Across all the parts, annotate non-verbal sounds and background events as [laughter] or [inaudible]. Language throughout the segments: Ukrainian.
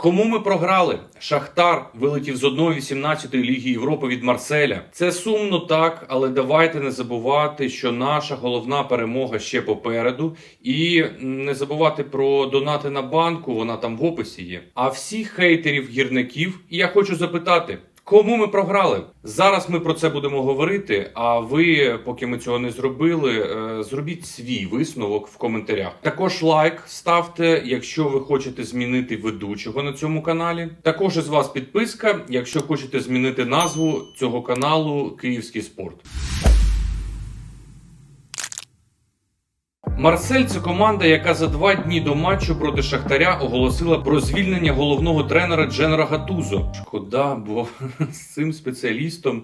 Кому ми програли? Шахтар вилетів з 1-18 Ліги Європи від Марселя. Це сумно так, але давайте не забувати, що наша головна перемога ще попереду. І не забувати про донати на банку, вона там в описі є. А всіх хейтерів гірників я хочу запитати. Кому ми програли? Зараз ми про це будемо говорити. А ви, поки ми цього не зробили, е, зробіть свій висновок в коментарях. Також лайк ставте, якщо ви хочете змінити ведучого на цьому каналі. Також із вас підписка, якщо хочете змінити назву цього каналу Київський спорт. Марсель це команда, яка за два дні до матчу проти Шахтаря оголосила про звільнення головного тренера Дженера Гатузо. Шкода, бо [laughs] з цим спеціалістом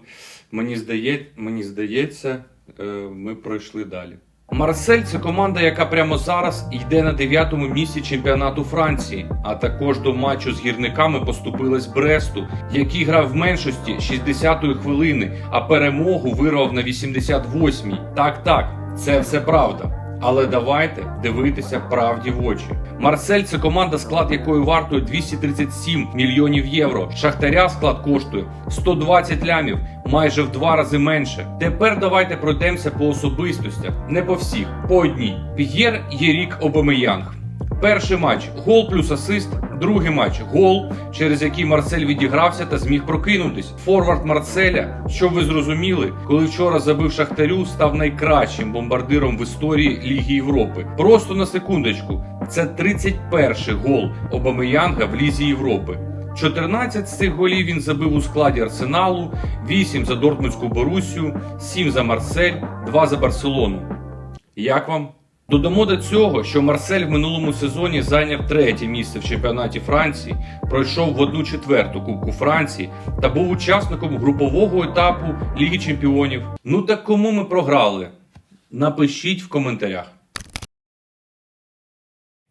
мені здає, мені здається, е, ми пройшли далі. Марсель це команда, яка прямо зараз йде на дев'ятому місці чемпіонату Франції, а також до матчу з гірниками поступилась Бресту, який грав в меншості 60-ї хвилини, а перемогу вирвав на 88-й. Так, так, це все правда. Але давайте дивитися правді в очі. Марсель це команда, склад якої вартує 237 мільйонів євро. Шахтаря склад коштує 120 лямів, майже в два рази менше. Тепер давайте пройдемося по особистостях, не по всіх, по одній. П'єр Єрік Обемеянг. Перший матч гол плюс асист. Другий матч гол, через який Марсель відігрався та зміг прокинутись. Форвард Марселя, щоб ви зрозуміли, коли вчора забив Шахтарю, став найкращим бомбардиром в історії Ліги Європи. Просто на секундочку, це 31-й гол Обамеянга в Лізі Європи. 14 з цих голів він забив у складі Арсеналу, 8 за Дортмундську Борусію, 7 за Марсель, 2 за Барселону. Як вам? Додамо до цього, що Марсель в минулому сезоні зайняв третє місце в чемпіонаті Франції, пройшов в одну четверту Кубку Франції та був учасником групового етапу Ліги Чемпіонів. Ну так кому ми програли? Напишіть в коментарях.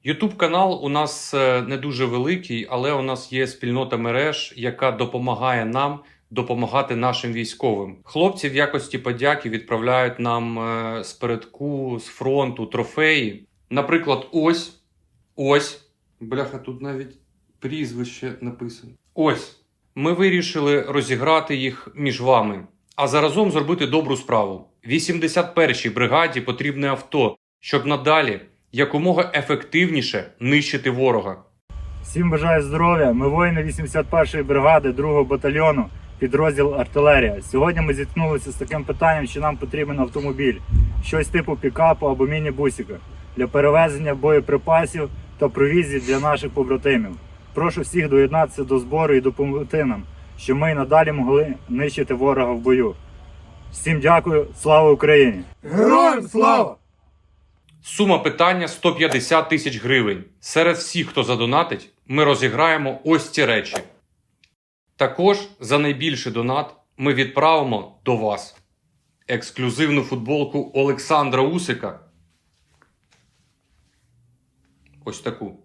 Ютуб канал у нас е, не дуже великий, але у нас є спільнота мереж, яка допомагає нам допомагати нашим військовим. Хлопці в якості подяки відправляють нам е, з передку, з фронту трофеї. Наприклад, ось, ось. Бляха, тут навіть прізвище написано. Ось. Ми вирішили розіграти їх між вами, а заразом зробити добру справу. 81-й бригаді потрібне авто, щоб надалі якомога ефективніше нищити ворога. Всім бажаю здоров'я. Ми воїни 81-ї бригади 2-го батальйону, підрозділ артилерія. Сьогодні ми зіткнулися з таким питанням, що нам потрібен автомобіль, щось типу пікапу або міні-бусика для перевезення боєприпасів та провізії для наших побратимів. Прошу всіх доєднатися до збору і допомогти нам, щоб ми й надалі могли нищити ворога в бою. Всім дякую, слава Україні! Героям слава! Сума питання 150 тисяч гривень. Серед всіх, хто задонатить, ми розіграємо ось ці речі. Також за найбільший донат ми відправимо до вас ексклюзивну футболку Олександра Усика. Ось таку.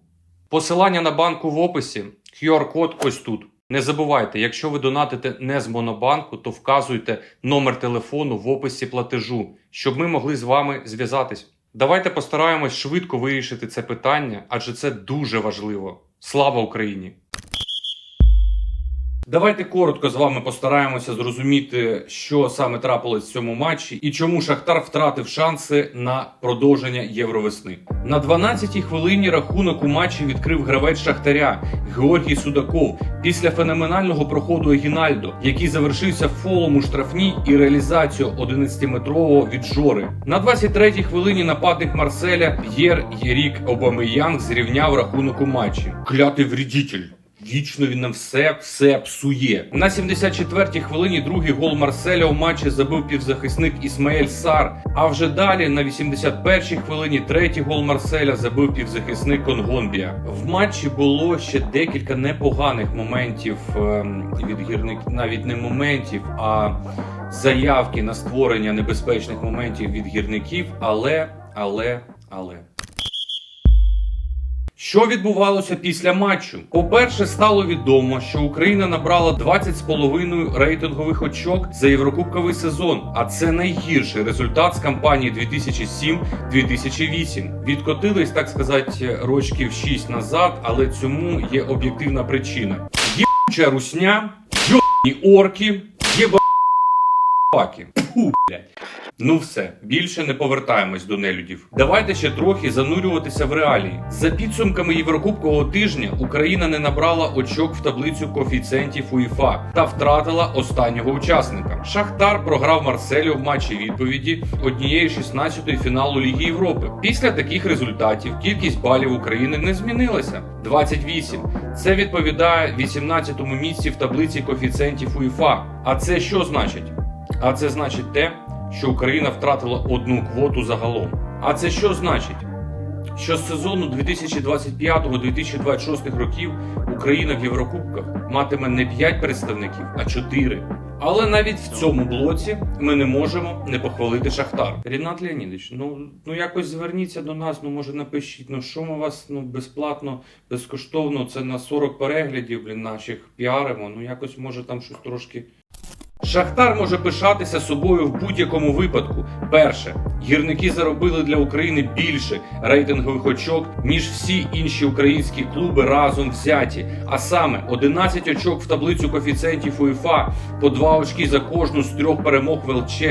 Посилання на банку в описі, QR-код ось тут. Не забувайте, якщо ви донатите не з Монобанку, то вказуйте номер телефону в описі платежу, щоб ми могли з вами зв'язатись. Давайте постараємось швидко вирішити це питання, адже це дуже важливо. Слава Україні! Давайте коротко з вами постараємося зрозуміти, що саме трапилось в цьому матчі і чому Шахтар втратив шанси на продовження Євровесни. На 12-й хвилині рахунок у матчі відкрив гравець Шахтаря Георгій Судаков після феноменального проходу Егінальдо, який завершився фолом у штрафній і реалізацією 11-метрового від Жори. На 23-й хвилині нападник Марселя П'єр Єрік Обамеянг зрівняв рахунок у матчі. Клятий вредитель. Вічно він нам все все псує. На 74-й хвилині другий гол Марселя у матчі забив півзахисник Ісмаель Сар. А вже далі на 81-й хвилині третій гол Марселя забив півзахисник Конгонбія. В матчі було ще декілька непоганих моментів ем, від гірників, навіть не моментів, а заявки на створення небезпечних моментів від гірників. Але, але, але. Що відбувалося після матчу? По-перше, стало відомо, що Україна набрала 20,5 рейтингових очок за єврокубковий сезон, а це найгірший результат з кампанії 2007-2008. Відкотились, так сказати, рочків 6 назад, але цьому є об'єктивна причина: єбуча русня, йобні орки, єбаки. Фу. Ну все, більше не повертаємось до нелюдів. Давайте ще трохи занурюватися в реалії. За підсумками Єврокубкового тижня Україна не набрала очок в таблицю коефіцієнтів УЄФА та втратила останнього учасника. Шахтар програв Марселю в матчі відповіді однієї 16-ї фіналу Ліги Європи. Після таких результатів кількість балів України не змінилася 28. Це відповідає 18-му місці в таблиці коефіцієнтів УЄФА. А це що значить? А це значить те, що Україна втратила одну квоту загалом. А це що значить? Що з сезону 2025-2026 років Україна в Єврокубках матиме не 5 представників, а 4. Але навіть в цьому блоці ми не можемо не похвалити Шахтар. Рінат Леонідович, ну, ну якось зверніться до нас, ну може напишіть, ну що ми вас ну безплатно, безкоштовно, це на 40 переглядів, блін, наших піаримо. Ну якось може там щось трошки. Шахтар може пишатися собою в будь-якому випадку. Перше, гірники заробили для України більше рейтингових очок, ніж всі інші українські клуби разом взяті. А саме 11 очок в таблицю коефіцієнтів УЄФА, по 2 очки за кожну з трьох перемог в ЛЧ,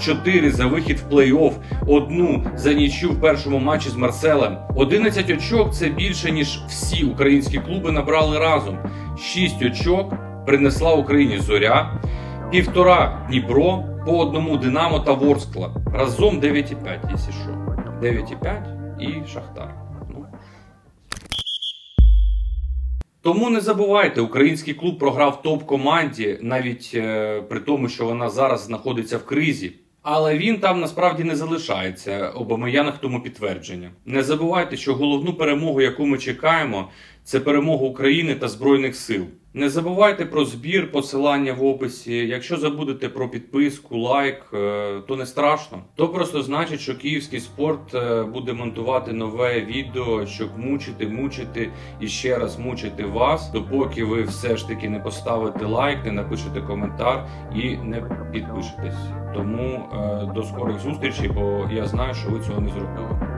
4 за вихід в плей-офф, одну за нічю в першому матчі з Марселем. 11 очок це більше ніж всі українські клуби набрали разом. 6 очок принесла Україні Зоря півтора Дніпро, по одному Динамо та Ворскла. Разом 9,5, якщо що. 9,5 і Шахтар. Ну. Тому не забувайте, український клуб програв топ-команді, навіть е, при тому, що вона зараз знаходиться в кризі. Але він там насправді не залишається. Обамеянг тому підтвердження. Не забувайте, що головну перемогу, яку ми чекаємо, це перемога України та Збройних сил. Не забувайте про збір, посилання в описі. Якщо забудете про підписку, лайк, е, то не страшно. То просто значить, що київський спорт е, буде монтувати нове відео, щоб мучити, мучити і ще раз мучити вас, допоки ви все ж таки не поставите лайк, не напишете коментар і не підпишетесь. Тому е, до скорих зустрічей, бо я знаю, що ви цього не зробили.